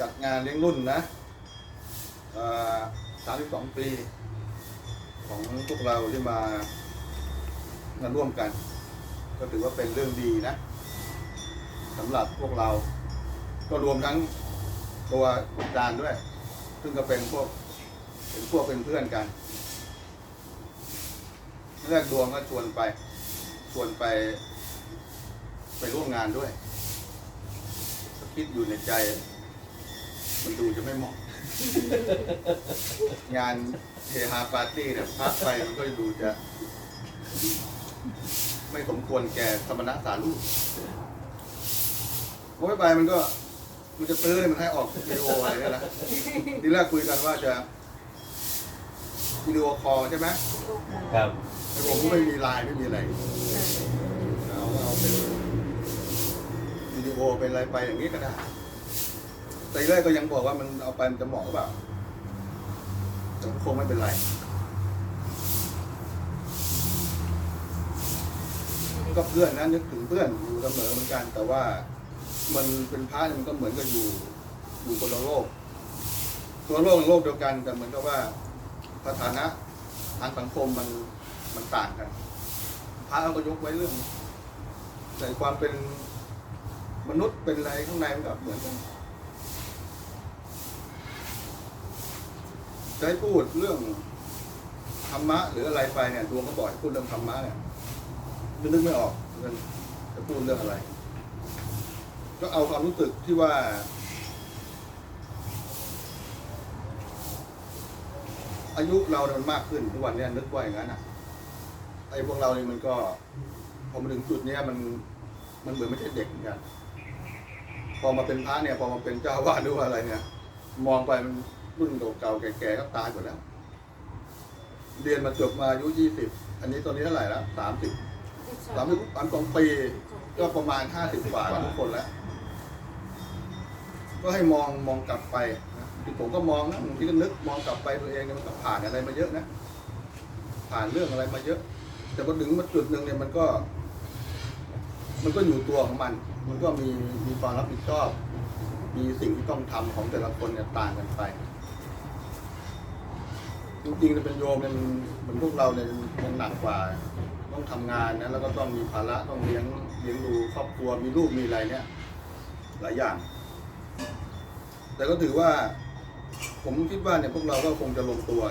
จัดงานเลี้ยงรุ่นนะสามสิบสองปี ของพวกเราที่มามาร่วมกัน ก็ถือว่าเป็นเรื่องดีนะสำหรับพวกเรา ก็รวมทั้งตัวอาจารย์ด้วย ซึ่งก็เป็นพวกเป็นพวกเป็นเพื่อนกันแรกดวงก็ชวนไปชวนไปไปร่วมงานด้วย คิดอยู่ในใจ มันดูจะไม่เหมาะ งานเฮฮาปาร์ตี้เนี่ยพักไปมันก็ดูจะ ไม่สมควรแก่สมณะสารูปพอไม่ไปมันก็ มันจะตื้อมันให้ออกวิดีโออะไรเนี่ยนะทีแรกคุยกันว่าจะวิดีโอคอลใช่ไหมครับแต่ผมก็ไม่มีไลน์ไม่มีอะไรเอาเอาเป็นวิดีโอเป็นอะไรไปอย่างนี้ก็ได้ แต่ทีแรกก็ยังบอกว่ามันเอาไปมันจะเหมาะหรือเปล่าแต่คงไม่เป็นไร ก็เพื่อนนะนึกถึงเพื่อนอยู่เสมอเหมือนกัน แต่ว่ามันเป็นพระเนี่ยมันก็เหมือนกับอยู่อยู่คนละโลกคนละโลกโลกเดียวกันแต่เหมือนกับว่าสถานะทางสังคมมันมันต่างกัน พระเอาก็ยกไว้เรื่องแต่ความเป็นมนุษย์เป็นอะไรข้างในมันก็เหมือนกันจะ ให้พูดเรื่องธรรมะหรืออะไรไปเนี่ยดวงก็บอกให้พูดเรื่องธรรมะเนี่ยมันนึกไม่ออกมันจะพูดเรื่องอะไร ก็เอาความรู้สึกที่ว่า อายุเราเนี่ยมันมากขึ้นทุกวันเนี้นึกว่าอย่างนั้นอะไอ้พวกเราเนี่ยมันก็พอมาถึงจุดเนี้ยมันมันเหมือนไม่ใช่เด็กเหมือนกันพอมาเป็นพระเนี่ย พอมาเป็นเจ้าวาสหรือว่าอะไรเนี่ย มองไปมัน รุ่นเก่าๆแก่ๆก็ตายหมดแล้ว เรียนมาจบมาอายุยี่สิบอันนี้ตอนนี้เท่าไหร่แล้วสามสิบสามสิบสามสองปีก็ประมาณห้าสิบกว่าทุกคนแล้ว ก็ให้มองมองกลับไปนะที่ผมก็มองนะบางทีก็นึกมองกลับไปตัวเองเนี่ยมันก็ผ่านอะไรมาเยอะนะผ่านเรื่องอะไรมาเยอะ แต่พอถึงมาจุดหนึ่งเนี่ยมันก็ มันก็อยู่ตัวของมัน มันก็มีมีความรับผิดชอบ มีสิ่งที่ต้องทำของแต่ละคนเนี่ยต่างกันไป จริงๆเป็นโยมเนี่ยมันเหมือนพวกเราเนี่ยมันหนักกว่า ต้องทำงานนะแล้วก็ต้องมีภาระต้องเลี้ยงเลี้ยงดูครอบครัวมีลูกมีอะไรเนี่ยหลายอย่าง แต่ก็ถือว่า ผมคิดว่าเนี่ยพวกเราก็คงจะลงตัว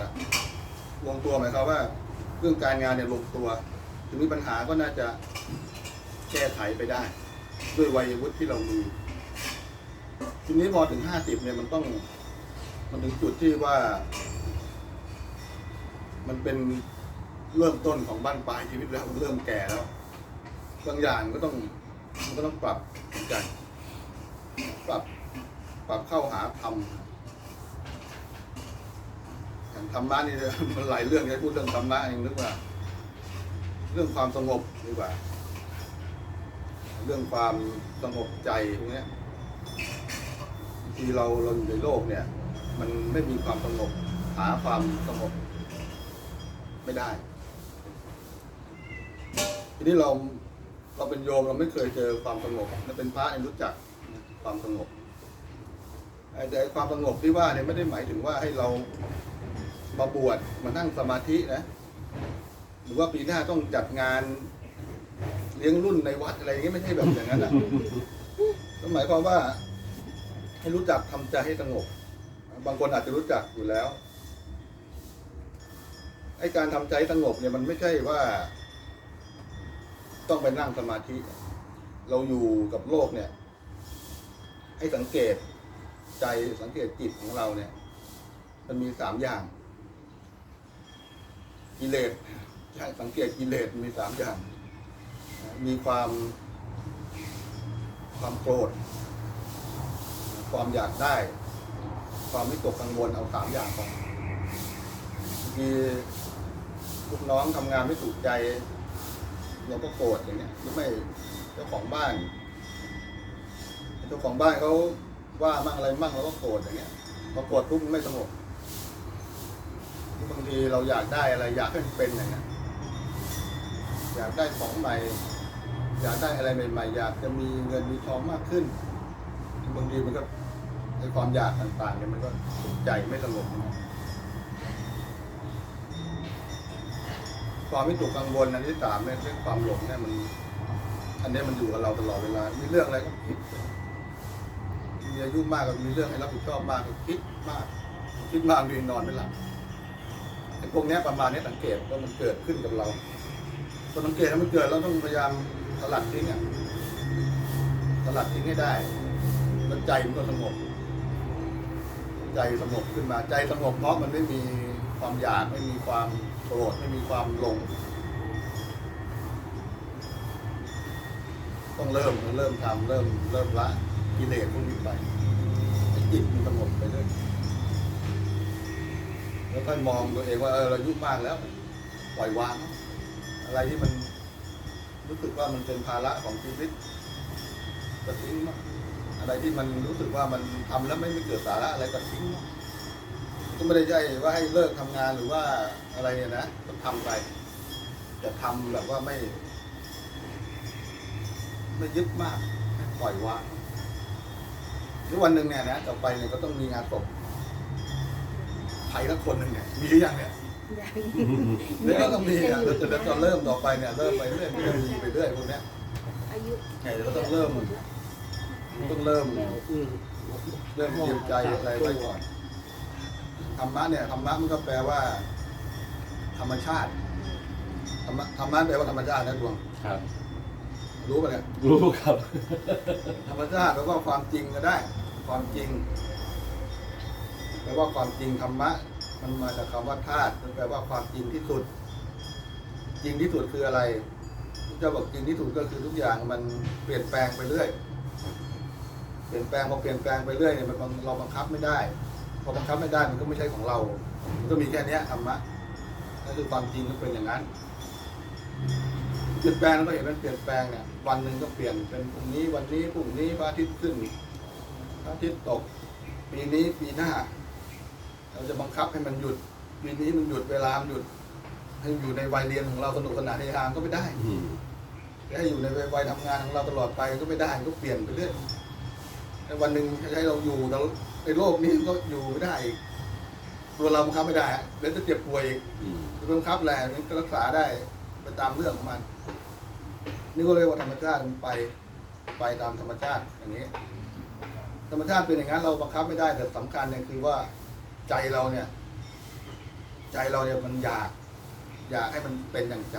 ลงตัวหมายความว่า เรื่องการงานเนี่ยลงตัว ถึงมีปัญหาก็น่าจะแก้ไขไปได้ ด้วยวัยวุฒิที่เรามีทีนี้พอถึงห้าสิบเนี่ยมันต้อง มันถึงจุดที่ว่า มันเป็นเริ่มต้นของบ้านปลายชีวิตแล้วเริ่มแก่แล้วบางอย่างก็ต้องมันก็ต้องปรับกัน ปรับปรับเข้าหาธรรมอย่างธรรมะนี่มันหลายเรื่องจะพูดเรื่องธรรมะเองนึกว่า เรื่องความสงบดีกว่า เรื่องความสงบใจพวกนี้ทีเราเราอยู่ในโลกเนี่ย มันไม่มีความสงบหาความสงบ ไม่ได้ ทีนี้เราเราเป็นโยมเราไม่เคยเจอความสงบเราเป็นพระเนี่ยรู้จักความสงบแต่ความสงบที่ว่าเนี่ยไม่ได้หมายถึงว่าให้เรามาบวชมานั่งสมาธินะ หรือว่าปีหน้าต้องจัดงานเลี้ยงรุ่นในวัดอะไรอย่างเงี้ยไม่ใช่แบบอย่างนั้นอะก็หมายความว่าให้รู้จักทำใจให้สงบ บางคนอาจจะรู้จักอยู่แล้ว ไอ้การทำใจสงบเนี่ยมันไม่ใช่ว่า ต้องไปนั่งสมาธิ เราอยู่กับโลกเนี่ย ให้สังเกตใจสังเกตจิตของเราเนี่ย มันมีสามอย่าง กิเลสใช่สังเกตกิเลสมีสามอย่าง มีความความโกรธ ความอยากได้ ความวิตกกังวลเอาสามอย่างก่อนที ลูกน้องทำงานไม่ถูกใจ เราก็โกรธอย่างเงี้ยหรือไม่เจ้าของบ้านเจ้าของบ้านเขาว่ามั่งอะไรมั่งเราก็โกรธอย่างเงี้ยพอโกรธปุ๊บไม่สงบบางทีเราอยากได้อะไร อยากให้มันเป็นอย่างเงี้ยอยากได้ของใหม่ อยากได้อะไรใหม่ๆ อยากจะมีเงินมีทองมากขึ้นบางทีมันก็ไอความอยากต่างๆเนี่ยมันก็ใจไม่สงบนะ ความไม่ถูกกังวลอันที่สามเนี่ยเรื่องความหลงเนี่ยมัน อันนี้มันอยู่กับเราตลอดเวลา มีเรื่องอะไรก็คิด มีอายุมากก็มีเรื่องให้รับผิดชอบมากก็คิดมาก คิดมากดีนอนไม่หลับไอ้พวกนี้ประมาณนี้สังเกตว่ามันเกิดขึ้นกับเราพอสังเกตแล้วมันเกิดเราต้องพยายามสลัดทิ้งอะสลัดทิ้งให้ได้แล้วใจมันก็สงบ ใจสงบขึ้นมา ใจสงบเพราะมันไม่มี ความอยากไม่มีความโกรธไม่มีความหลง ต้องเริ่มเริ่มทำเริ่มเริ่มละกิเลสพวกนี้ไปจิตมันสงบไปเรื่อยแล้วค่อยมองตัวเองว่าเออเราอายุมากแล้วปล่อยวาง อะไรที่มันรู้สึกว่ามันเป็นภาระของชีวิตก็ทิ้งอะไรที่มันรู้สึกว่ามันทำแล้วไม่ไม่เกิดสาระอะไรก็ทิ้ง ก็ไม่ได้ใจว่าให้เลิกทำงานหรือว่าอะไรเนี่ยนะก็ทำไปแต่ทำแบบว่าไม่ ไม่ยึดมากให้ปล่อยวางหรือวันหนึ่งเนี่ยนะต่อไปเนี่ยก็ต้องมีงานศพใครสักคนหนึ่งเนี่ยมีหรือยังเนี่ยยังเดี๋ยวก็ต้องมีอะแล้วจะจะเริ่มต่อไปเนี่ยเริ่มไปเรื่อยมันจะมีไปเรื่อยพวกเนี้ยอายุเนี่ยเดี๋ยวก็ต้องเริ่ม ต้องเริ่มอืมเริ่มเตรียมใจอะไรไว้ก่อน ธรรมะเนี่ยธรรมะมันก็แปลว่า ธรรมชาติธรรมะธรรมะแปลว่าธรรมชาตินะดวงครับ รู้ป่ะเนี่ยรู้ครับ ธรรมชาติแปลว่าความจริงก็ได้ ความจริงแปลว่าความจริงธรรมะ มันมาจากคำว่าธาตุมันแปลว่าความจริงที่สุด จริงที่สุดคืออะไรพระเจ้าบอกจริงที่สุดก็คือทุกอย่างมันเปลี่ยนแปลงไปเรื่อย เปลี่ยนแปลงพอเปลี่ยนแปลงไปเรื่อยเนี่ยมันเราบังคับไม่ได้ พอบังคับไม่ได้มันก็ไม่ใช่ของเรา มันก็มีแค่เนี้ยธรรมะนั่นคือความจริงก็เป็นอย่างนั้นเปลี่ยนแปลงเราก็เห็นมันเปลี่ยนแปลงเนี่ยวันหนึ่งก็เปลี่ยนเป็นพรุ่งนี้วันนี้พรุ่งนี้พระอาทิตย์ขึ้นพระอาทิตย์ตก ปีนี้ปีหน้า เราจะบังคับให้มันหยุดปีนี้มันหยุดเวลามันหยุดให้อยู่ในวัยเรียนของเราสนุกสนานในทางก็ไม่ได้อืมจะให้อยู่ในวัยทำงานของเราตลอดไปก็ไม่ได้ก็เปลี่ยนไปเรื่อยแต่ วันหนึ่งให้เราอยู่เราในโลกนี้ก็อยู่ไม่ได้อีกตัวเราบังคับไม่ได้ฮะเดี๋ยวจะเจ็บป่วยอีกอืมจะบังคับแหละมันก็รักษาได้ไปตามเรื่องของมัน นี่ก็เรียกว่าธรรมชาติมันไปไปตามธรรมชาติอย่างนี้ ธรรมชาติเป็นอย่างนั้นเราบังคับไม่ได้แต่สำคัญเนี่ยคือว่าใจเราเนี่ย ใจเราเนี่ยมันอยาก อยากให้มันเป็นอย่างใจ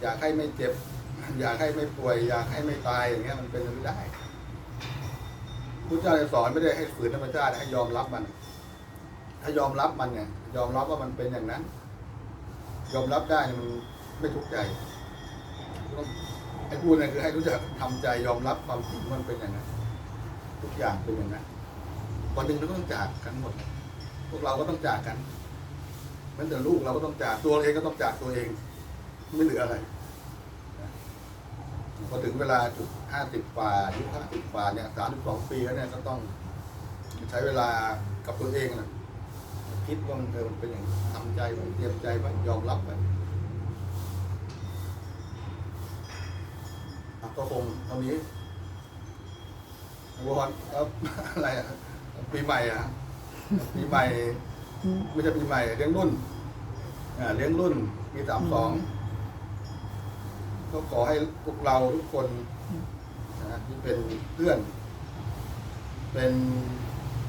อยากให้ไม่เจ็บ อยากให้ไม่ป่วย อยากให้ไม่ตายอย่างเงี้ยมันเป็นไปไม่ได้ พุทธเจ้าจะสอนไม่ได้ให้ฝืนธรรมชาติให้ยอมรับมัน ถ้ายอมรับมันเนี่ยยอมรับว่ามันเป็นอย่างนั้น ยอมรับได้มันไม่ทุกข์ใจไอ้พูดเนี่ยคือให้รู้จักทำใจยอมรับความจริงมันเป็นอย่างนั้นทุกอย่างเป็นอย่างนั้นวันหนึ่งเราก็ต้องจากกันหมด พวกเราก็ต้องจากกันแม้แต่ลูกเราก็ต้องจากตัวเองก็ต้องจากตัวเอง ไม่เหลืออะไร พอถึงเวลาจุดห้าสิบกว่าอายุห้าสิบกว่าเนี่ยสามสิบสองปีแล้วเนี่ยก็ต้องใช้เวลากับตัวเองนะคิดว่ามันเออมันเป็นอย่างทำใจไว้เตรียมใจไว้ยอมรับไว้ก็คงเท่านี้วอนอะไรอะปีใหม่อะปีใหม่ไม่ใช่ปีใหม่เลี้ยงรุ่นอ่าเลี้ยงรุ่นปีสามสอง ก็ขอให้พวกเราทุกคนนะที่เป็นเพื่อน เป็น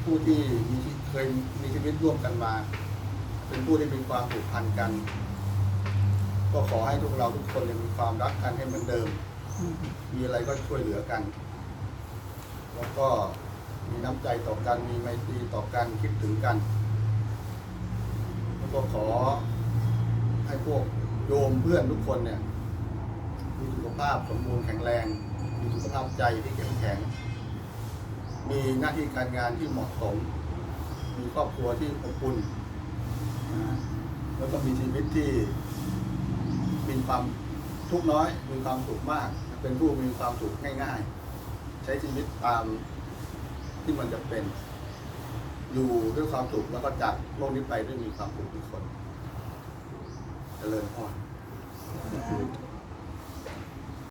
ผู้ที่มีเคยมีชีวิตร่วมกันมา เป็นผู้ที่มีความผูกพันกัน ก็ขอให้พวกเราทุกคนยังมีความรักกันให้เหมือนเดิม มีอะไรก็ช่วยเหลือกัน แล้วก็มีน้ำใจต่อกัน มีไมตรีต่อกันคิดถึงกัน แล้วก็ขอให้พวกโยมเพื่อนทุกคนเนี่ย มีสุขภาพสมบูรณ์แข็งแรง มีสุขภาพใจที่เข้มแข็ง มีหน้าที่การงานที่เหมาะสม มีครอบครัวที่อบอุ่นนะแล้วก็มีชีวิตที่มีความทุกข์น้อย มีความสุขมาก เป็นผู้มีความสุขง่ายๆ ใช้ชีวิตตามที่มันจะเป็น อยู่ด้วยความสุขแล้วก็จากโลกนี้ไปด้วยมีความสุขทุกคนเจริญพร